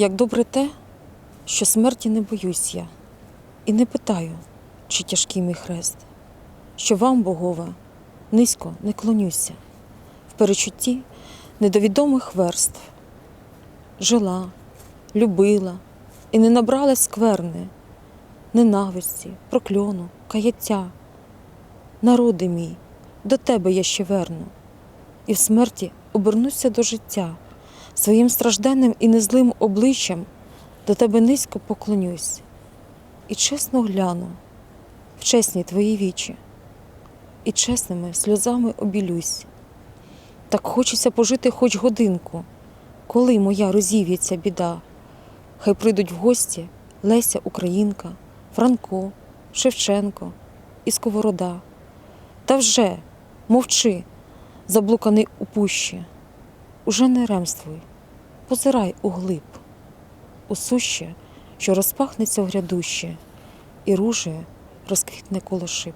Як добре те, що смерті не боюсь я, і не питаю, чи тяжкий мій хрест, що вам, богове, низько не клонюся, в перечутті недовідомих верств. Жила, любила і не набрала скверни, ненависті, прокльону, каяття. Народи мій, до тебе я ще верну, і в смерті обернуся до життя своїм стражденним і незлим обличчям до тебе низько поклонюсь і чесно гляну в чесні твої вічі, і чесними сльозами обілюсь. Так хочеться пожити хоч годинку, коли моя розів'ється біда. Хай прийдуть в гості Леся Українка, Франко, Шевченко і Сковорода. Та вже мовчи, заблуканий у пущі, уже не ремствуй, позирай углиб, у суще, що розпахнеться в грядуще, і руже розквітне коло шип.